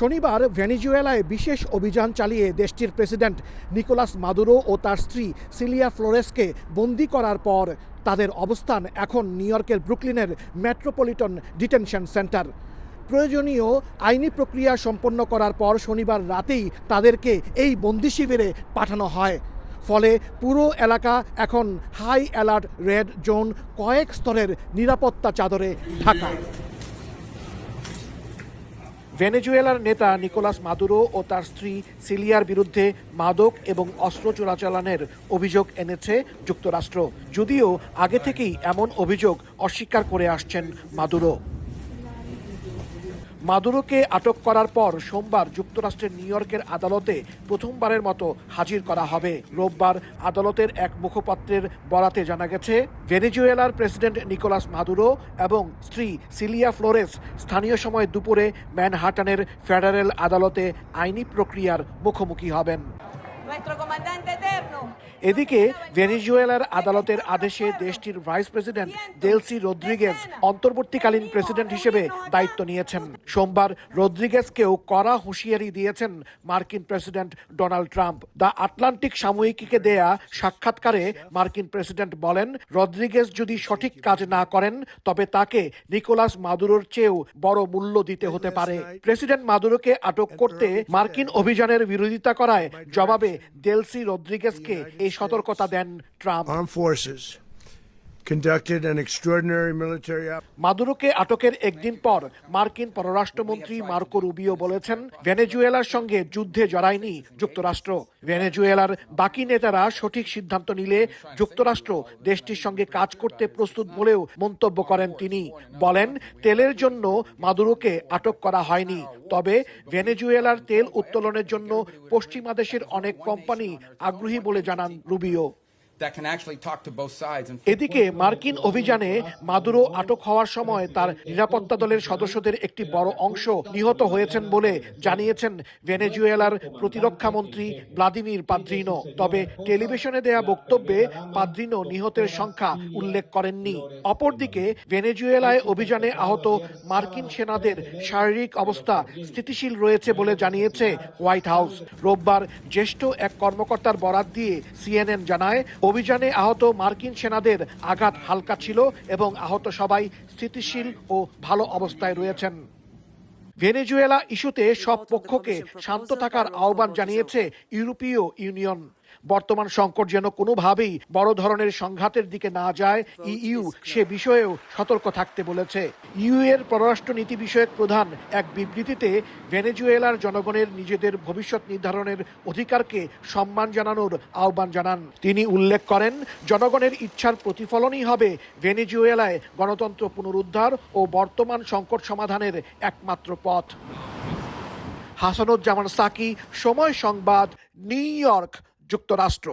শনিবার ভেনিজুয়েলায় বিশেষ অভিযান চালিয়ে দেশটির প্রেসিডেন্ট নিকোলাস মাদুরো ও তার স্ত্রী সিলিয়া ফ্লোরেসকে বন্দি করার পর তাদের অবস্থান এখন নিউ ইয়র্কের ব্রুকলিনের মেট্রোপলিটন ডিটেনশন সেন্টার। প্রয়োজনীয় আইনি প্রক্রিয়া সম্পন্ন করার পর শনিবার রাতেই তাদেরকে এই বন্দি শিবিরে পাঠানো হয়। ফলে পুরো এলাকা এখন হাই অ্যালার্ট, রেড জোন, কয়েক স্তরের নিরাপত্তা চাদরে ঢাকা। ভেনেজুয়েলার নেতা নিকোলাস মাদুরো ও তার স্ত্রী সিলিয়ার বিরুদ্ধে মাদক এবং অস্ত্র চোরাচালানের অভিযোগ এনেছে যুক্তরাষ্ট্র। যদিও আগে থেকেই এমন অভিযোগ অস্বীকার করে আসছেন মাদুরো। মাদুরোকে আটক করার পর সোমবার যুক্তরাষ্ট্রের নিউ ইয়র্কের আদালতে প্রথমবারের মতো হাজির করা হবে রোববার আদালতের এক মুখপাত্রের বরাতে জানা গেছে, ভেনেজুয়েলার প্রেসিডেন্ট নিকোলাস মাদুরো এবং স্ত্রী সিলিয়া ফ্লোরেস স্থানীয় সময় দুপুরে ম্যানহাটানের ফেডারেল আদালতে আইনি প্রক্রিয়ার মুখোমুখি হবেন. এদিকে ভেনেজুয়েলার আদালতের আদেশে দেশটির ভাইস প্রেসিডেন্ট দেলসি রদ্রিগেজ অন্তর্বর্তীকালীন প্রেসিডেন্ট হিসেবে দায়িত্ব নিয়েছেন। সোমবার রদ্রিগেজকেও কড়া হুঁশিয়ারি দিয়েছেন মার্কিন president Donald Trump. The Atlantic সাময়িকীকে দেয়া সাক্ষাৎকারে মার্কিন প্রেসিডেন্ট বলেন, রদ্রিগেজ যদি সঠিক কাজ না করেন, তবে তাকে নিকোলাস মাদুরোর চেয়েও বড় মূল্য দিতে হতে পারে। প্রেসিডেন্ট মাদুরোকে আটক করতে মার্কিন অভিযানের বিরোধিতা করায় জবাবে দেলসি রদ্রিগেজকে এই সতর্কতা দেন ট্রাম্প। মাদুরোকে আটকের একদিন পর মার্কিন পররাষ্ট্রমন্ত্রী মার্কো রুবিও বলেছেন, ভেনেজুয়েলার সঙ্গে যুদ্ধে জড়ায়নি যুক্তরাষ্ট্র। ভেনেজুয়েলার বাকি নেতারা সঠিক সিদ্ধান্ত নিলে যুক্তরাষ্ট্র দেশটির সঙ্গে কাজ করতে প্রস্তুত বলেও মন্তব্য করেন তিনি। বলেন, তেলের জন্য মাদুরোকে আটক করা হয়নি। তবে ভেনেজুয়েলার তেল উত্তোলনের জন্য পশ্চিমা দেশের অনেক কোম্পানি আগ্রহী বলে জানান রুবিও। এদিকে মার্কিন অভিযানে মাদুরো আটক হওয়ার সময় তার নিরাপত্তা দলের সদস্যদের একটি বড় অংশ নিহত হয়েছেন বলে জানিয়েছেন ভেনেজুয়েলার প্রতিরক্ষা মন্ত্রী ভ্লাদিমির পাদ্রিনো। তবে টেলিভিশনে দেয়া বক্তব্যে পাদ্রিনো নিহতের সংখ্যা উল্লেখ করেননি। অপরদিকে ভেনেজুয়েলায় অভিযানে আহত মার্কিন সেনাদের শারীরিক অবস্থা স্থিতিশীল রয়েছে বলে জানিয়েছে হোয়াইট হাউস। রোববার জ্যেষ্ঠ এক কর্মকর্তার বরাত দিয়ে সিএনএন জানায় অভিযানে আহত মার্কিন সেনাদের আঘাত হালকা ছিল এবং আহত সবাই স্থিতিশীল ও ভালো অবস্থায় রয়েছেন। ভেনেজুয়েলা ইস্যুতে সব পক্ষকে শান্ত থাকার আহ্বান জানিয়েছে ইউরোপীয় ইউনিয়ন। বর্তমান সংকট যেন কোনোভাবেই বড় ধরনের সংঘাতের দিকে না যায়। ইইউ সে বিষয়েও সতর্ক থাকতে বলেছে। ইউ এর পররাষ্ট্র নীতি বিষয়ক প্রধান এক বিবৃতিতে ভেনেজুয়েলার জনগণের নিজেদের ভবিষ্যৎ নির্ধারণের অধিকারকে সম্মান জানানোর আহ্বান জানান। তিনি উল্লেখ করেন, জনগণের ইচ্ছার প্রতিফলনই হবে ভেনেজুয়েলায় গণতন্ত্র পুনরুদ্ধার ও বর্তমান সংকট সমাধানের একমাত্র পথ। হাসানুজ্জামান সাকি, সময় সংবাদ, নিউ ইয়র্ক। যুক্তরাষ্ট্র।